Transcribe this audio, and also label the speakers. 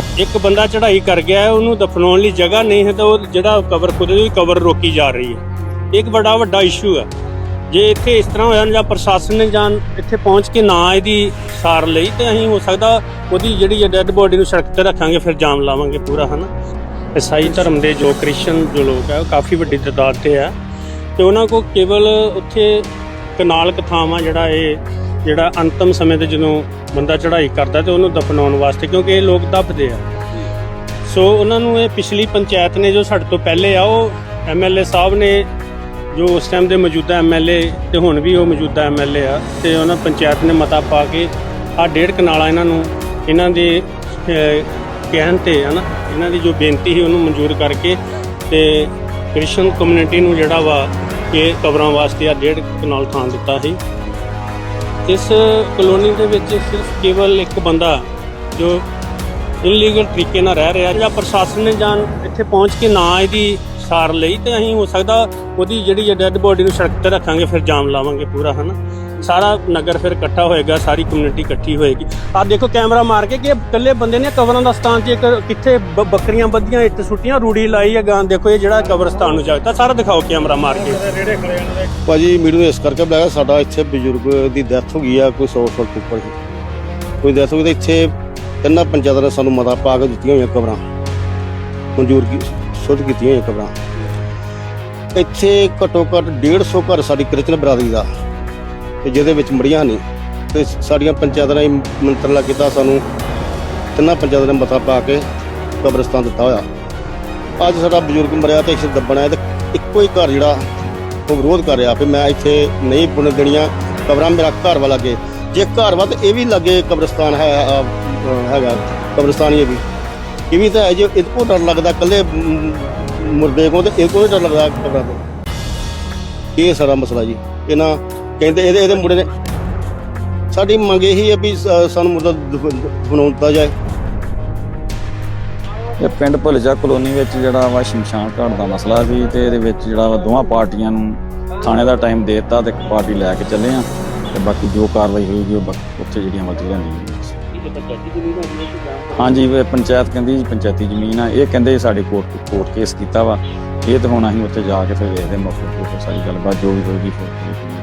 Speaker 1: ਨੂੰ ਇੱਕ ਬੰਦਾ ਚੜ੍ਹਾਈ ਕਰ ਗਿਆ ਹੈ, ਉਹਨੂੰ ਦਫਨਾਉਣ ਲਈ ਜਗ੍ਹਾ ਨਹੀਂ ਹੈ ਤਾਂ ਉਹ ਜਿਹੜਾ ਕਬਰ ਖੁਦ ਦੀ ਕਬਰ ਰੋਕੀ ਜਾ ਰਹੀ ਹੈ। ਇੱਕ ਬੜਾ ਵੱਡਾ ਇਸ਼ੂ ਹੈ। ਜੇ ਇੱਥੇ ਇਸ ਤਰ੍ਹਾਂ ਹੋਇਆ ਜਾਂ ਪ੍ਰਸ਼ਾਸਨ ਨੇ ਜਾਂ ਇੱਥੇ ਪਹੁੰਚ ਕੇ ਨਾ ਇਹਦੀ ਸਾਰ ਲਈ, ਤੇ ਅਸੀਂ ਹੋ ਸਕਦਾ ਉਹਦੀ ਜਿਹੜੀ ਡੈੱਡ ਬੋਡੀ ਨੂੰ ਸੜਕ ਤੇ ਰੱਖਾਂਗੇ, ਫਿਰ ਜਾਮ ਲਾਵਾਂਗੇ ਪੂਰਾ, ਹਨਾ? ਈਸਾਈ ਧਰਮ ਦੇ ਜੋ ਕ੍ਰਿਸਚੀਅਨ ਜੋ ਲੋਕ ਹੈ, ਉਹ ਕਾਫੀ ਵੱਡੀ ਤਾਦਾਦ ਤੇ ਹੈ। ਤੇ ਉਹਨਾਂ ਕੋ ਕੇਵਲ ਉੱਥੇ ਕਨਾਲ ਕਥਾਵਾਂ ਜਿਹੜਾ ਇਹ ਜਿਹੜਾ ਅੰਤਮ ਸਮੇਂ ਤੇ ਜਦੋਂ ਬੰਦਾ ਚੜ੍ਹਾਈ ਕਰਦਾ ਤੇ ਉਹਨੂੰ ਦਫਨਾਉਣ ਵਾਸਤੇ, ਕਿਉਂਕਿ ਇਹ ਲੋਕ ਦੱਬਦੇ ਆ। ਸੋ ਉਹਨਾਂ ਨੂੰ ਇਹ ਪਿਛਲੀ ਪੰਚਾਇਤ ਨੇ ਜੋ ਸਾਡੇ ਤੋਂ ਪਹਿਲੇ ਆ, ਉਹ ਐਮਐਲਏ ਸਾਹਿਬ ਨੇ ਜੋ ਉਸ ਟਾਈਮ ਦੇ ਮੌਜੂਦਾ ਐਮਐਲਏ ਤੇ ਹੁਣ ਵੀ ਉਹ ਮੌਜੂਦਾ ਐਮਐਲਏ ਆ, ਤੇ ਉਹਨਾਂ ਪੰਚਾਇਤ ਨੇ ਮਤਾ ਪਾ ਕੇ ਆ ਡੇਢ ਕਨਾਲਾ ਇਹਨਾਂ ਨੂੰ ਇਹਨਾਂ ਦੇ ਕਹਿਣ ਤੇ ਹਨਾ, ਇਹਨਾਂ ਦੀ ਜੋ ਬੇਨਤੀ ਸੀ ਉਹਨੂੰ ਮਨਜ਼ੂਰ ਕਰਕੇ ਤੇ ਕ੍ਰਿਸ਼ਨ ਕਮਿਊਨਿਟੀ ਨੂੰ ਜਿਹੜਾ ਵਾ ਇਹ ਕਬਰਾਂ ਵਾਸਤੇ ਆ ਡੇਢ ਕਨਾਲ ਥਾਂ ਦਿੱਤਾ ਸੀ। ਇਸ ਕਲੋਨੀ ਦੇ ਵਿੱਚ ਸਿਰਫ ਕੇਵਲ ਇੱਕ ਬੰਦਾ ਜੋ ਇਲੀਗਲ ਤਰੀਕੇ ਨਾਲ ਰਹਿ ਰਿਹਾ ਜਾਂ ਪ੍ਰਸ਼ਾਸਨ ਨੇ ਜਾਂ ਇੱਥੇ ਪਹੁੰਚ ਕੇ ਨਾ ਇਹਦੀ ਸਾਰ ਲਈ ਤੇ ਅਸੀਂ ਹੋ ਸਕਦਾ ਉਹਦੀ ਜਿਹੜੀ ਡੈੱਡ ਬੋਡੀ ਨੂੰ ਸੜਕ ਤੇ ਰੱਖਾਂਗੇ, ਫਿਰ ਜਾਮ ਲਾਵਾਂਗੇ ਪੂਰਾ, ਹਨਾ? ਸਾਰਾ ਨਗਰ ਫਿਰ ਇਕੱਠਾ ਹੋਏਗਾ, ਸਾਰੀ ਕਮਿਊਨਿਟੀ ਇਕੱਠੀ ਹੋਏਗੀ। ਆਹ ਦੇਖੋ ਕੈਮਰਾ ਮਾਰ ਕੇ ਕਿ ਇਹ ਇਕੱਲੇ ਬੰਦੇ ਨੇ ਕਬਰਾਂ ਦਾ ਸਥਾਨ 'ਚ ਇੱਕ ਕਿੱਥੇ ਬੱਕਰੀਆਂ ਬੱਧੀਆਂ ਇੱਟ ਸੁੱਟੀਆਂ, ਰੂੜੀ ਲਾਈ ਹੈ ਗਾਂ, ਦੇਖੋ ਇਹ ਜਿਹੜਾ ਕਬਰਸਤਾਨ ਨੂੰ ਜਾਗਦਾ ਸਾਰਾ ਦਿਖਾਓ ਕੈਮਰਾ ਮਾਰ ਕੇ।
Speaker 2: ਭਾਜੀ ਮੀਡੀਆ ਨੂੰ ਇਸ ਕਰਕੇ ਬੁਲਾਇਆ ਸਾਡਾ ਇੱਥੇ ਬਜ਼ੁਰਗ ਦੀ ਡੈਥ ਹੋ ਗਈ ਆ, ਕੋਈ 100 ਫੁੱਟ ਉੱਪਰ ਕੋਈ ਡੈਥ ਹੋ ਗਈ ਤੇ ਇੱਥੇ ਤਿੰਨਾਂ ਪੰਚਾਇਤਾਂ ਨੇ ਸਾਨੂੰ ਮਤਾ ਪਾ ਕੇ ਦਿੱਤੀਆਂ ਹੋਈਆਂ ਕਬਰਾਂ। ਮਨਜ਼ੂਰ ਕੀ ਸ਼ੁੱਧ ਕੀਤੀਆਂ ਹੋਈਆਂ ਕਬਰਾਂ ਇੱਥੇ ਘੱਟੋ ਘੱਟ 150 ਘਰ ਸਾਡੀ ਕ੍ਰਿਸਚਨ ਬਰਾਦਰੀ ਦਾ। ਤੇ ਜਿਹਦੇ ਵਿੱਚ ਮੜੀਆਂ ਨੇ। ਤੇ ਸਾਡੀਆਂ ਪੰਚਾਇਤਾਂ ਨੇ ਮੰਤਰਲਾ ਕੀਤਾ ਸਾਨੂੰ ਤਿੰਨਾਂ ਪੰਚਾਇਤਾਂ ਨੇ ਮਤਾ ਪਾ ਕੇ ਕਬਰਸਤਾਨ ਦਿੱਤਾ ਹੋਇਆ। ਅੱਜ ਸਾਡਾ ਬਜ਼ੁਰਗ ਮਰਿਆ ਤੇ ਇੱਥੇ ਦੱਬਣਾ ਹੈ ਤੇ ਇੱਕੋ ਹੀ ਘਰ ਜਿਹੜਾ ਉਹ ਵਿਰੋਧ ਕਰ ਰਿਹਾ ਵੀ ਮੈਂ ਇੱਥੇ ਨਹੀਂ ਪੁਣ ਦੇਣੀਆਂ, ਕਬਰਾਂ ਮੇਰਾ ਘਰ ਵਾਲਾ ਅੱਗੇ। ਜੇ ਘਰ ਵਾ ਤਾਂ ਇਹ ਵੀ ਲੱਗੇ ਕਬਰਸਤਾਨ ਹੈ ਹੈਗਾ, ਕਬਰਸਤਾਨ ਹੀ ਹੈ ਵੀ। ਇਹ ਵੀ ਤਾਂ ਹੈ ਇਹ ਕੋ ਡਰ ਲੱਗਦਾ ਕੱਲੇ ਮੁਰਦੇ ਕੋ ਤੇ ਇਹ ਕੋ ਡਰ ਲੱਗਦਾ ਕਬਰਾਂ ਤੋਂ ਇਹ ਸਾਰਾ ਮਸਲਾ ਜੀ। ਇਹਨਾਂ ਕਹਿੰਦੇ ਇਹਦੇ ਇਹਦੇ ਮੁੰਡੇ ਨੇ ਸਾਡੀ ਮੰਗ ਇਹੀ ਹੈ ਵੀ ਸਾਨੂੰ ਮੁਰਦਾ ਬਣਾਉਣ ਦਿੱਤਾ ਜਾਏ।
Speaker 3: ਇਹ ਪਿੰਡ ਭੁਲਜਾ ਕਲੋਨੀ ਵਿੱਚ ਜਿਹੜਾ ਵਾ ਸ਼ਮਸ਼ਾਨ ਘਾਟ ਦਾ ਮਸਲਾ ਸੀ ਤੇ ਇਹਦੇ ਵਿੱਚ ਜਿਹੜਾ ਵਾ ਦੋਵਾਂ ਪਾਰਟੀਆਂ ਨੂੰ ਥਾਣੇ ਦਾ ਟਾਈਮ ਦੇ ਦਿੱਤਾ ਤੇ ਇੱਕ ਪਾਰਟੀ ਲੈ ਕੇ ਚੱਲੇ ਆ ਤੇ ਬਾਕੀ ਜੋ ਕਾਰਵਾਈ ਹੋਏਗੀ ਉਹ ਬਾਕੀ, ਉੱਥੇ ਜਿਹੜੀਆਂ ਮਰਜ਼ੀ ਲੈਂਦੀ ਹਾਂਜੀ, ਇਹ ਪੰਚਾਇਤ ਕਹਿੰਦੀ ਜੀ ਪੰਚਾਇਤੀ ਜ਼ਮੀਨ ਆ। ਇਹ ਕਹਿੰਦੇ ਸਾਡੇ ਕੋਰਟ ਕੋਰਟ ਕੇਸ ਕੀਤਾ ਵਾ। ਇਹ ਤਾਂ ਹੁਣ ਅਸੀਂ ਉੱਥੇ ਜਾ ਕੇ ਫਿਰ ਵੇਖਦੇ ਮੌਕੇ ਤੇ ਸਾਰੀ ਗੱਲਬਾਤ ਜੋ ਵੀ ਹੋਏਗੀ ਫਿਰ।